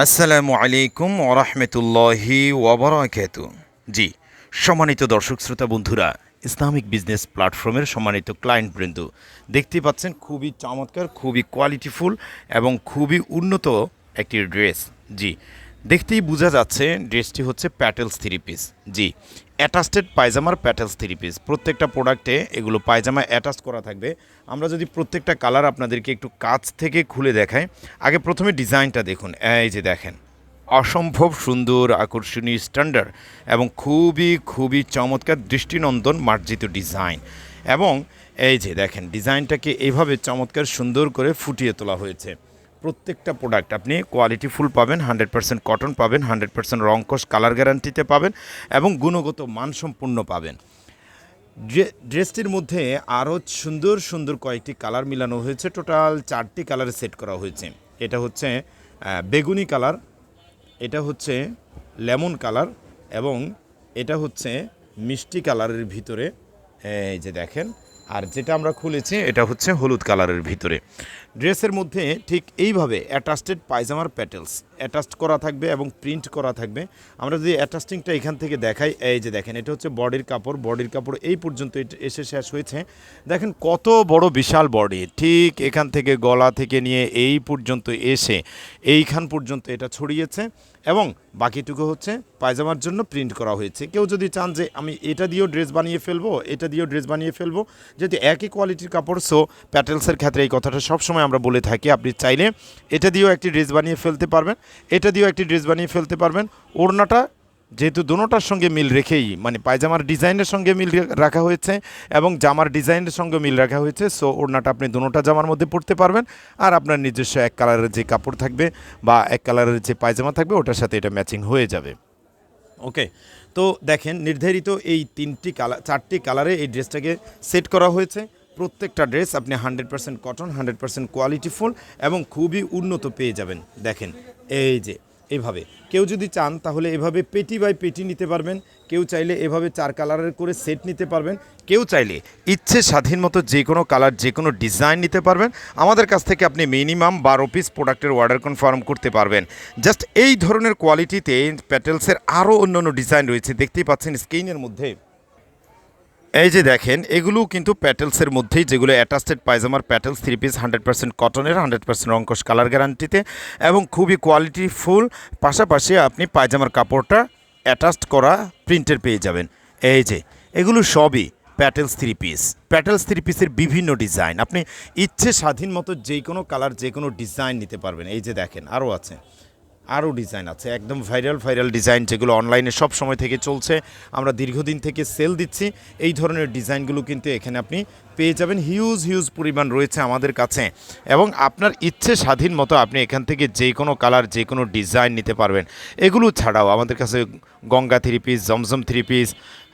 আসসালামু আলাইকুম ওরহমতুল্লাহি ওবরাকাত জি, সম্মানিত দর্শক শ্রোতা বন্ধুরা, ইসলামিক বিজনেস প্ল্যাটফর্মের সম্মানিত ক্লায়েন্ট বৃন্দ, দেখতে পাচ্ছেন খুবই চমৎকার, খুবই কোয়ালিটিফুল এবং খুবই উন্নত একটি ড্রেস। জি দেখতেই বোঝা যাচ্ছে ড্রেসটি হচ্ছে প্যাটেলস থ্রি পিস। জি, অ্যাটাস্টেড পায়জামার প্যাটেলস থ্রি পিস। প্রত্যেকটা প্রোডাক্টে এগুলো পায়জামা অ্যাটাচ করা থাকবে। আমরা যদি প্রত্যেকটা কালার আপনাদেরকে একটু কাছ থেকে খুলে দেখাই, আগে প্রথমে ডিজাইনটা দেখুন। এই যে দেখেন, অসম্ভব সুন্দর, আকর্ষণীয় স্ট্যান্ডার্ড এবং খুবই খুবই চমৎকার দৃষ্টিনন্দন মার্জিত ডিজাইন। এবং এই যে দেখেন, ডিজাইনটাকে এইভাবে চমৎকার সুন্দর করে ফুটিয়ে তোলা হয়েছে। প্রত্যেকটা প্রোডাক্ট আপনি কোয়ালিটি ফুল পাবেন হান্ড্রেড পার্সেন্ট কটন পাবেন হান্ড্রেড পার্সেন্ট রংকশ কালার গ্যারান্টিতে পাবেন এবং গুণগত মানসম্পন্ন পাবেন। ড্রে- ড্রেসটির মধ্যে আরও সুন্দর সুন্দর কয়েকটি কালার মিলানো হয়েছে। টোটাল চারটি কালারে সেট করা হয়েছে। এটা হচ্ছে বেগুনি কালার এটা হচ্ছে লেমন কালার এবং এটা হচ্ছে মিষ্টি কালারের ভিতরে। এই যে দেখেন আর যেটা আমরা খুলেছি, এটা হচ্ছে হলুদ কালারের ভিতরে। ড্রেসের মধ্যে ঠিক এইভাবে অ্যাটাস্টেড পায়জামার প্যাটেলস অ্যাটাচড করা থাকবে এবং প্রিন্ট করা থাকবে। আমরা যদি অ্যাটাস্টিংটা এখান থেকে দেখাই, এই যে দেখেন, এটা হচ্ছে বডির কাপড়। বডির কাপড় এই পর্যন্ত এসে শেষ হয়েছে। দেখেন কত বড় বিশাল বডি ঠিক এখান থেকে গলা থেকে নিয়ে এই পর্যন্ত এসে এইখান পর্যন্ত এটা ছড়িয়েছে এবং বাকিটুকু হচ্ছে পায়জামার জন্য প্রিন্ট করা হয়েছে। কেউ যদি চান যে আমি এটা দিয়েও ড্রেস বানিয়ে ফেলব, এটা দিয়েও ড্রেস বানিয়ে ফেলব যদি একই কোয়ালিটির কাপড় সো প্যাটেলসের ক্ষেত্রে এই কথাটা সবসময় আমরা বলে থাকি। আপনি চাইলে এটা দিয়েও একটি ড্রেস বানিয়ে ফেলতে পারবেন, এটা দিয়েও একটি ড্রেস বানিয়ে ফেলতে পারবেন। ওড়নাটা যেহেতু দোনোটার সঙ্গে মিল রেখেই মানে পায়জামার ডিজাইনের সঙ্গে মিল রাখা হয়েছে এবং জামার ডিজাইনের সঙ্গে মিল রাখা হয়েছে সো ওড়নাটা আপনি দোনোটা জামার মধ্যে পরতে পারবেন। আর আপনার নিজস্ব এক কালারের যে কাপড় থাকবে বা এক কালারের যে পায়জামা থাকবে, ওটার সাথে এটা ম্যাচিং হয়ে যাবে। ওকে তো দেখেন, নির্ধারিত এই তিনটি কালার চারটি কালারে এই ড্রেসটাকে সেট করা হয়েছে। প্রত্যেকটা ড্রেস আপনি hundred percent cotton hundred percent quality full এবং খুবই উন্নত পেয়ে যাবেন। দেখেন, এই যে এভাবে। কেউ যদি চান তাহলে এভাবে পেটি বাই পেটি নিতে পারবেন। কেউ চাইলে এভাবে চার কালারের করে সেট নিতে পারবেন। কেউ চাইলে ইচ্ছে স্বাধীন মতো যে কোনো কালার, যে কোনো ডিজাইন নিতে পারবেন। আমাদের কাছ থেকে আপনি মিনিমাম বারো পিস প্রোডাক্টের অর্ডার কনফার্ম করতে পারবেন। জাস্ট এই ধরনের কোয়ালিটিতে প্যাটেলসের আরও অন্য অন্য ডিজাইন রয়েছে। দেখতেই পাচ্ছেন স্ক্রিনের মধ্যে। এই যে দেখেন, এগুলো কিন্তু প্যাটেলসের মধ্যেই যেগুলো অ্যাটাস্টেড পায়জামার petals three piece hundred percent কটনের হান্ড্রেড পার্সেন্ট রঙ্কশ কালার গ্যারান্টিতে এবং খুবই কোয়ালিটি ফুল পাশাপাশি আপনি পায়জামার কাপড়টা অ্যাটাচড করা প্রিন্টের পেয়ে যাবেন। এই যে, এগুলো সবই প্যাটেলস থ্রি পিস প্যাটেলস থ্রি পিসের বিভিন্ন ডিজাইন আপনি ইচ্ছে স্বাধীন মতো যে কোনো কালার যে কোনো ডিজাইন নিতে পারবেন। এই যে দেখেন, আরও আছে। আরও ডিজাইন আছে। একদম ভাইরাল ভাইরাল ডিজাইন যেগুলো অনলাইনে সব সময় থেকে চলছে। আমরা দীর্ঘদিন থেকে সেল দিচ্ছি। এই ধরনের ডিজাইনগুলো কিন্তু এখানে আপনি পেয়ে যাবেন। হিউজ হিউজ পরিমাণ রয়েছে আমাদের কাছে। এবং আপনার ইচ্ছে স্বাধীন মতো আপনি এখান থেকে যে কোনো কালার যে কোনো ডিজাইন নিতে পারবেন। এগুলো ছাড়াও আমাদের কাছে Ganga three piece Zamzam three piece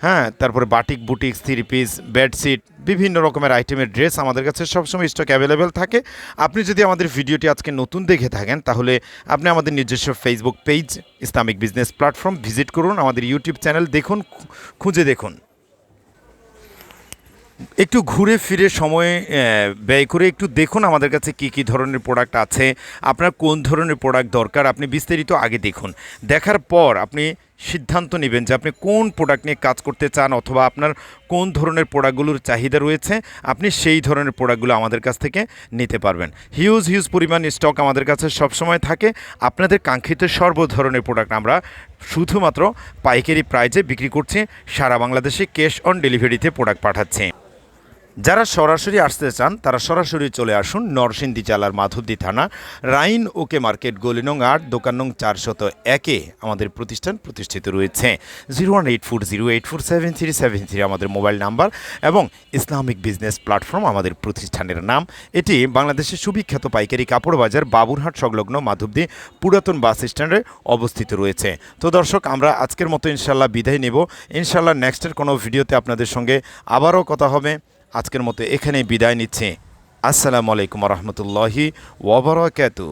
হ্যাঁ তারপরে batik boutiques three piece bedsheet বিভিন্ন রকমের আইটেমের ড্রেস আমাদের কাছে সবসময় স্টক অ্যাভেলেবেল থাকে। আপনি যদি আমাদের ভিডিওটি আজকে নতুন দেখে থাকেন, তাহলে আপনি আমাদের নিজস্ব Facebook page Islamic business platform visit করুন আমাদের ইউটিউব চ্যানেল দেখুন খুঁজে দেখুন। একটু ঘুরে ফিরে সময় ব্যয় করে একটু দেখুন আমাদের কাছে কি কি ধরনের প্রোডাক্ট আছে, আপনার কোন ধরনের প্রোডাক্ট দরকার, আপনি বিস্তারিত আগে দেখুন। দেখার পর আপনি সিদ্ধান্ত নেবেন যে আপনি কোন প্রোডাক্ট নিয়ে কাজ করতে চান অথবা আপনার কোন ধরনের প্রোডাক্টগুলোর চাহিদা রয়েছে, আপনি সেই ধরনের প্রোডাক্টগুলো আমাদের কাছ থেকে নিতে পারবেন। হিউজ হিউজ পরিমাণ স্টক আমাদের কাছে সবসময় থাকে। আপনাদের কাঙ্ক্ষিত সর্ব ধরনের প্রোডাক্ট আমরা শুধুমাত্র পাইকারি প্রাইজে বিক্রি করছি, সারা বাংলাদেশে ক্যাশ অন ডেলিভারিতে প্রোডাক্ট পাঠাচ্ছি। যারা সরাসরি আসতে চান, তারা সরাসরি চলে আসুন নরসিংদী জেলার মাধবদী থানা, রাইন ওকে মার্কেট, গলিনং আট দোকান নং চারশত একে আমাদের প্রতিষ্ঠান প্রতিষ্ঠিত রয়েছে। Zero one eight four zero eight four seven three seven three আমাদের মোবাইল নাম্বার এবং ইসলামিক বিজনেস প্ল্যাটফর্ম আমাদের প্রতিষ্ঠানের নাম। এটি বাংলাদেশের সুবিখ্যাত পাইকারি কাপড় বাজার বাবুরহাট সংলগ্ন মাধবদী পুরাতন বাস স্ট্যান্ডে অবস্থিত রয়েছে। তো দর্শক, আমরা আজকের মতো ইনশাল্লাহ বিদায় নেব। ইনশাল্লাহ নেক্সটের কোনো ভিডিওতে আপনাদের সঙ্গে আবারও কথা হবে। আজকের মতো এখানেই বিদায় নিচ্ছে। আসসালামু আলাইকুম রহমতুল্লাহি ওবরাকাতু